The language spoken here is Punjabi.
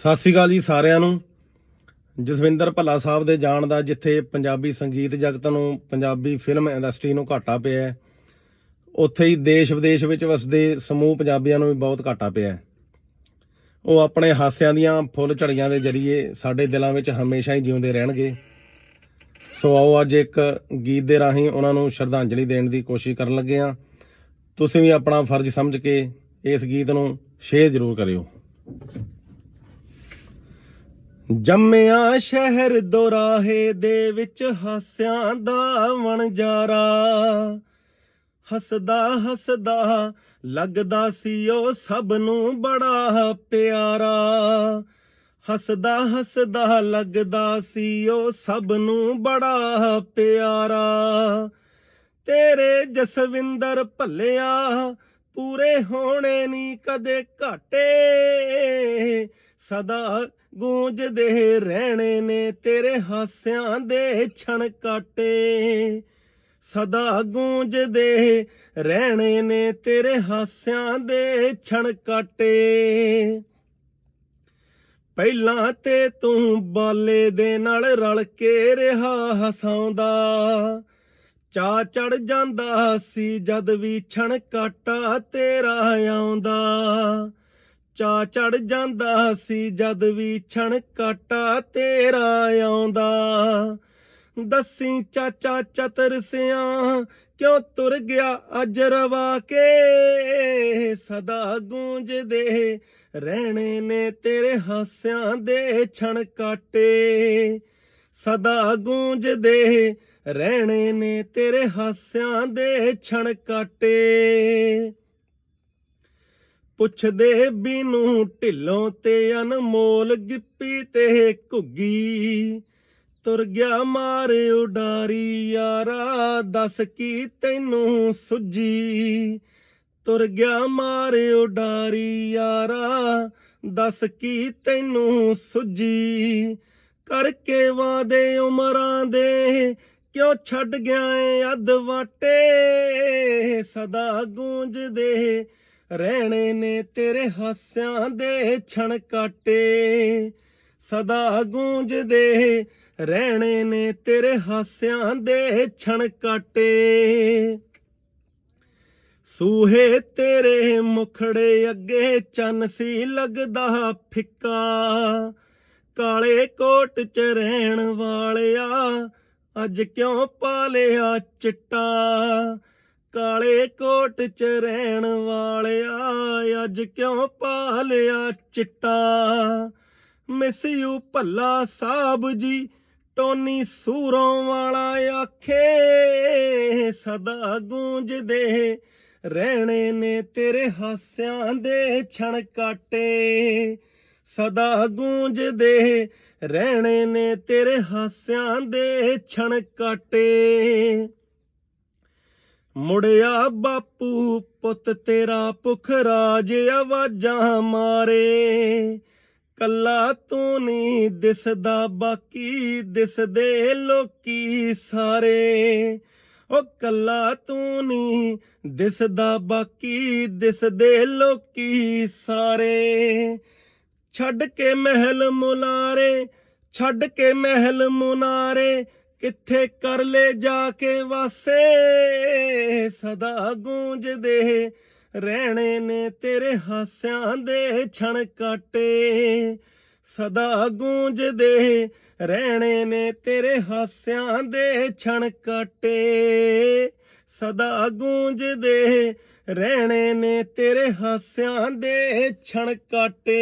ਸਤਿ ਸ਼੍ਰੀ ਅਕਾਲ ਜੀ ਸਾਰਿਆਂ ਨੂੰ। ਜਸਵਿੰਦਰ ਭੱਲਾ ਸਾਹਿਬ ਦੇ ਜਾਣ ਦਾ ਜਿੱਥੇ ਪੰਜਾਬੀ ਸੰਗੀਤ ਜਗਤ ਨੂੰ, ਪੰਜਾਬੀ ਫਿਲਮ ਇੰਡਸਟਰੀ ਨੂੰ ਘਾਟਾ ਪਿਆ ਹੈ, ਉੱਥੇ ਹੀ ਦੇਸ਼ ਵਿਦੇਸ਼ ਵਿੱਚ ਵਸਦੇ ਸਮੂਹ ਪੰਜਾਬੀਆਂ ਨੂੰ ਵੀ ਬਹੁਤ ਘਾਟਾ ਪਿਆ ਹੈ। ਉਹ ਆਪਣੇ ਹਾਸਿਆਂ ਦੀਆਂ ਫੁੱਲ ਝੜੀਆਂ ਦੇ ਜ਼ਰੀਏ ਸਾਡੇ ਦਿਲਾਂ ਵਿੱਚ ਹਮੇਸ਼ਾ ਹੀ ਜਿਉਂਦੇ ਰਹਿਣਗੇ। ਸੋ ਆਓ ਅੱਜ ਇੱਕ ਗੀਤ ਦੇ ਰਾਹੀਂ ਉਹਨਾਂ ਨੂੰ ਸ਼ਰਧਾਂਜਲੀ ਦੇਣ ਦੀ ਕੋਸ਼ਿਸ਼ ਕਰਨ ਲੱਗੇ ਹਾਂ। ਤੁਸੀਂ ਵੀ ਆਪਣਾ ਫਰਜ਼ ਸਮਝ ਕੇ ਇਸ ਗੀਤ ਨੂੰ ਸ਼ੇਅਰ ਜ਼ਰੂਰ ਕਰਿਓ। ਜੰਮਿਆ ਸ਼ਹਿਰ ਦੋਰਾਹੇ ਦੇ ਵਿੱਚ ਹਾਸਿਆਂ ਦਾ ਵਣਜਾਰਾ ਹੱਸਦਾ ਹੱਸਦਾ ਲੱਗਦਾ ਸੀ ਉਹ ਸਭ ਨੂੰ ਬੜਾ ਪਿਆਰਾ। ਹੱਸਦਾ ਹੱਸਦਾ ਲੱਗਦਾ ਸੀ ਉਹ ਸਭ ਨੂੰ ਬੜਾ ਪਿਆਰਾ। ਤੇਰੇ ਜਸਵਿੰਦਰ ਭੱਲਿਆ ਪੂਰੇ ਹੋਣੇ ਨਹੀਂ ਕਦੇ ਘਾਟੇ। ਸਦਾ ਗੂੰਜਦੇ ਰਹਿਣੇ ਨੇ ਤੇਰੇ ਹਾਸਿਆਂ ਦੇ ਛਣ ਕਾਟੇ। ਸਦਾ ਗੂੰਜਦੇ ਰਹਿਣੇ ਨੇ ਤੇਰੇ ਹਾਸਿਆਂ ਦੇ ਛਣ ਕਾਟੇ। ਪਹਿਲਾਂ ਤੇ ਤੂੰ ਬਾਲੇ ਦੇ ਨਾਲ ਰਲ ਕੇ ਰਿਹਾ ਹਸਾਉਂਦਾ। ਚਾ ਚੜ ਜਾਂਦਾ ਸੀ ਜਦ ਵੀ ਛਣ ਕਾਟਾ ਤੇਰਾ ਆਉਂਦਾ। ਚਾ ਚੜ ਜਾਂਦਾ ਸੀ ਜਦ ਵੀ ਛਣ ਕਾਟਾ ਤੇਰਾ ਆਉਂਦਾ। ਦੱਸੀ ਚਾਚਾ ਚਤਰ ਸਿਆਂ, ਕਿਉਂ ਤੁਰ ਗਿਆ ਅੱਜ ਰਵਾ ਕੇ? ਸਦਾ ਗੂੰਜਦੇ ਰਹਿਣੇ ਨੇ ਤੇਰੇ ਹਾਸਿਆਂ ਦੇ ਛਣ ਕਾਟੇ। ਸਦਾ ਗੂੰਜਦੇ ਰਹਿਣੇ ਨੇ ਤੇਰੇ ਹਾਸਿਆਂ ਦੇ ਛਣ ਕਾਟੇ। ਪੁੱਛਦੇ ਬੀਨੂੰ ਢਿੱਲੋਂ ਤੇ ਅਨਮੋਲ ਗਿੱਪੀ ਤੇ ਘੁੱਗੀ। ਤੁਰ ਗਿਆ ਮਾਰ ਉਡਾਰੀ, ਯਾਰਾ ਦੱਸ ਕੀ ਤੈਨੂੰ ਸੁੱਜੀ ਤੁਰ ਗਿਆ ਮਾਰ ਉਡਾਰੀ, ਯਾਰਾ ਦੱਸ ਕੀ ਤੈਨੂੰ ਸੁੱਜੀ ਕਰਕੇ ਵਾਦੇ ਉਮਰਾਂ ਦੇ ਕਿਉਂ ਛੱਡ ਗਿਆ ਏ ਅੱਧ ਵਾਟੇ? ਸਦਾ ਗੂੰਜਦੇ ਰਹਿਣੇ ਨੇ ਤੇਰੇ ਹਾਸਿਆਂ ਦੇ ਛਣ ਕਾਟੇ। ਸਦਾ ਗੂੰਜਦੇ ਰਹਿਣੇ ਨੇ ਤੇਰੇ ਹਾਸਿਆਂ ਦੇ ਛਣ ਕਾਟੇ। ਸੂਹੇ ਤੇਰੇ ਮੁਖੜੇ ਅੱਗੇ ਚੰਨ ਸੀ ਲੱਗਦਾ ਫਿੱਕਾ। ਕਾਲੇ ਕੋਟ ਚ ਰਹਿਣ ਵਾਲਿਆ ਅੱਜ ਕਿਉਂ ਪਾਲਿਆ ਚਿੱਟਾ। ਕਾਲੇ ਕੋਟ ਚ ਰਹਿਣ ਵਾਲਿਆ, ਅੱਜ ਕਿਉਂ ਪਾਲਿਆ ਚਿੱਟਾ? Miss you Bhalla Sahib ji, Tony ਸੂਰੋਂ ਵਾਲਾ ਆਖੇ, ਸਦਾ ਗੂੰਜਦੇ ਰਹਿਣੇ ਨੇ ਤੇਰੇ ਹਾਸਿਆਂ ਦੇ ਛਣ ਕਾਟੇ। ਸਦਾ ਗੂੰਜਦੇ ਰਹਿਣੇ ਨੇ ਤੇਰੇ ਹਾਸਿਆਂ ਦੇ ਛਣ ਕਾਟੇ। ਮੁੜਿਆ ਬਾਪੂ ਪੁੱਤ ਤੇਰਾ ਭੁਖ ਰਾਜ ਆਵਾਜ਼ਾਂ ਮਾਰੇ। ਕੱਲਾ ਤੂੰ ਨਹੀਂ ਦਿਸਦਾ, ਬਾਕੀ ਦਿਸਦੇ ਲੋਕੀ ਸਾਰੇ। ਉਹ ਕੱਲਾ ਤੂੰ ਨਹੀਂ ਦਿਸਦਾ, ਬਾਕੀ ਦਿਸਦੇ ਲੋਕੀ ਸਾਰੇ। ਛੱਡ ਕੇ ਮਹਿਲ ਮੁਨਾਰੇ, ਛੱਡ ਕੇ ਮਹਿਲ ਮੁਨਾਰੇ ਕਿੱਥੇ ਕਰ ਲੈ ਜਾ ਕੇ ਵਾਸੇ? ਸਦਾ ਗੂੰਜਦੇ ਰਹਿਣੇ ਨੇ ਤੇਰੇ ਹਾਸਿਆਂ ਦੇ ਛਣ ਕਾਟੇ। ਸਦਾ ਗੂੰਜਦੇ ਰਹਿਣੇ ਨੇ ਤੇਰੇ ਹਾਸਿਆਂ ਦੇ ਛਣ ਕਾਟੇ। ਸਦਾ ਗੂੰਜਦੇ ਰਹਿਣੇ ਨੇ ਤੇਰੇ ਹਾਸਿਆਂ ਦੇ ਛਣ ਕਾਟੇ।